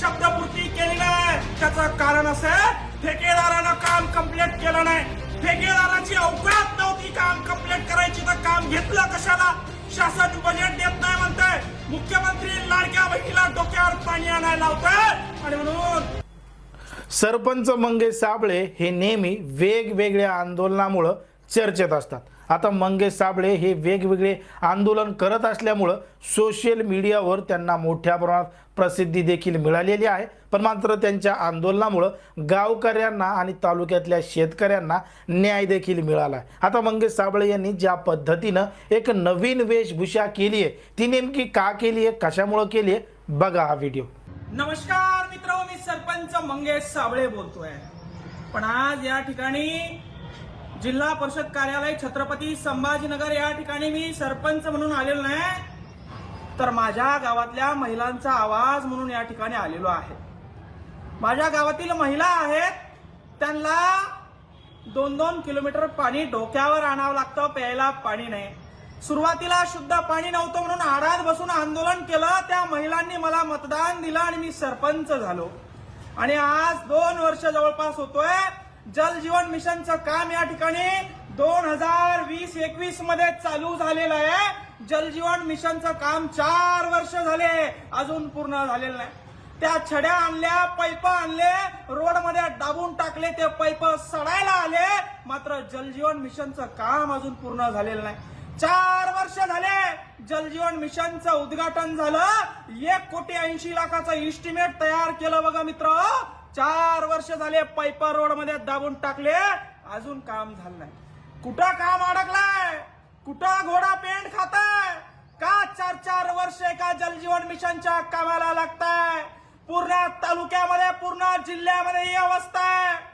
शब्दपूर्ती केली नाही. त्याचं कारण असं आहे, ठेकेदारानं काम कंप्लीट केलं नाही. ठेकेदाराची अवकात नव्हती काम कंप्लीट करायची तर काम घेतलं कशाला? शासन बजेट देत नाही म्हणताय. मुख्यमंत्री लाडक्या बहिणीला डोक्यावर पाणी आणायला लावताय. आणि म्हणून सरपंच मंगेश साबळे हे नेहमी वेगवेगळ्या आंदोलनामुळं चर्चेत असतात. आता मंगेश साबळे हे वेगवेगळे आंदोलन करत असल्यामुळं सोशल मीडियावर त्यांना मोठ्या प्रमाणात प्रसिद्धी देखील मिळालेली आहे. पण मात्र त्यांच्या आंदोलनामुळं गावकऱ्यांना आणि तालुक्यातल्या शेतकऱ्यांना न्याय देखील मिळाला आहे. आता मंगेश साबळे यांनी ज्या पद्धतीनं एक नवीन वेशभूषा केली आहे ती नेमकी का केली आहे कशामुळं केली आहे बघा हा व्हिडिओ नमस्कार मित्र मी सरपंच मंगेश साबळे बोलतोय. पण आज या ठिकाणी जिल्हा परिषद कार्यालय छत्रपती संभाजीनगर या ठिकाणी मी सरपंच म्हणून आलेलो नाही तर माझ्या गावातल्या महिलांचा आवाज म्हणून या ठिकाणी आलेलो आहे. माझ्या गावातील महिला आहेत त्यांना दोन दोन किलोमीटर पाणी डोक्यावर आणावं लागतं प्यायला पाणी नाही. सुरुवातीला शुद्ध पाणी नव्हतं म्हणून आडात बसून आंदोलन केलं त्या महिलांनी मला मतदान दिलं आणि मी सरपंच झालो. आणि आज दोन वर्ष जवळपास होतोय जल जीवन मिशनचं काम या ठिकाणी दोन हजार वीस एकवीसमध्ये चालू झालेलं आहे. जल जीवन मिशनचं काम चार वर्ष झाले अजून पूर्ण झालेलं नाही. त्या छड्या आणल्या पैप आणले रोडमध्ये दाबून टाकले ते पैप सडायला आले. मात्र जलजीवन मिशनचं काम अजून पूर्ण झालेलं नाही. चार वर्ष झाले जलजीवन मिशनचं उद्घाटन झालं. एक कोटी ऐंशी लाखाचं इस्टिमेट तयार केलं बघा मित्र. चार वर्ष झाले पैप रोडमध्ये दाबून टाकले. अजून काम झालं नाही. कुठं काम अडकलाय? कुठं घोडा पेंट खाताय? का चार चार वर्ष एका जलजीवन मिशनच्या कामाला लागताय? पूर्ण तालुक्यामध्ये पूर्ण जिल्ह्यामध्ये ही अवस्था आहे.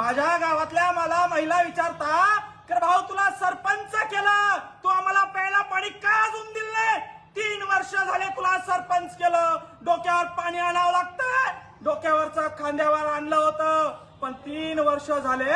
माझ्या गावातल्या मला महिला विचारता तर भाऊ तुला सरपंच केलं. तू आम्हाला प्यायला पाणी का अजून दिले तीन वर्ष झाले तुला सरपंच केलं. डोक्यावर पाणी आणावं लागतं डोक्यावरचा खांद्यावर आणलं होतं. पण तीन वर्ष झाले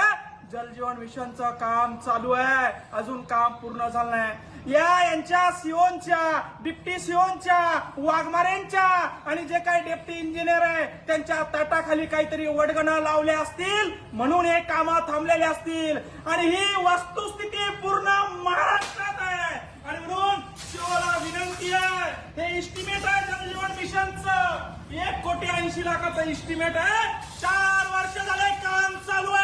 जलजीवन मिशनचं काम चालू आहे. अजून काम पूर्ण झालं नाही. या यांच्या सिओनच्या डिप्टी सिओनच्या वाघमारेंच्या आणि जे काही डेप्टी इंजिनियर आहे त्यांच्या ताटाखाली काहीतरी वडगण लावले असतील म्हणून हे काम थांबलेले असतील. आणि ही वस्तुस्थिती पूर्ण महाराष्ट्रात आहे. आणि म्हणून शिवाला विनंती आहे हे इस्टिमेट आहे जलजीवन मिशनचं. एक कोटी ऐंशी लाखाचं इस्टिमेट आहे. चार वर्ष झाले काम चालू आहे.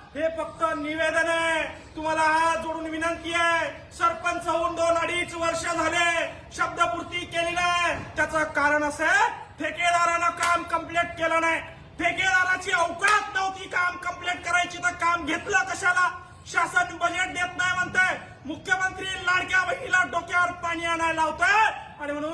हे फक्त निवेदन आहे. तुम्हाला हात जोडून विनंती आहे. सरपंच होऊन दोन अडीच वर्ष झाले. शब्दपूर्ती केली नाही. त्याचं कारण असं आहे, ठेकेदारानं काम कंप्लीट केलं नाही. ठेकेदाराची अवकात नव्हती काम कंप्लीट करायची तर काम घेतलं कशाला? शासन बजेट देत नाही म्हणताय. मुख्यमंत्री लाडक्या बहिणीला डोक्यावर पाणी आणायला लावताय. आणि म्हणून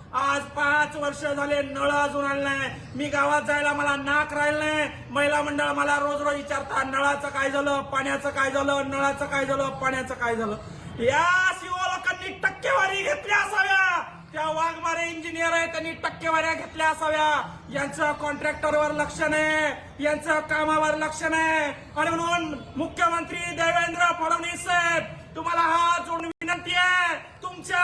आज पाच वर्ष झाले नळ अजून आले नाही. मी गावात जायला मला नाक राहिलं नाही. महिला मंडळ मला रोज रोज विचारतात नळाचं काय झालं पाण्याचं काय झालं नळाचं काय झालं पाण्याचं काय झालं? या शिव लोकांनी टक्केवारी घेतल्या असाव्या. त्या वाघमारे इंजिनियर आहे त्यांनी टक्केवाऱ्या घेतल्या असाव्या. यांचं कॉन्ट्रॅक्टरवर लक्ष नाही. यांचं कामावर लक्ष नाही. आणि म्हणून मुख्यमंत्री देवेंद्र फडणवीस साहेब तुम्हाला हात जोडून विनंती आहे. तुमच्या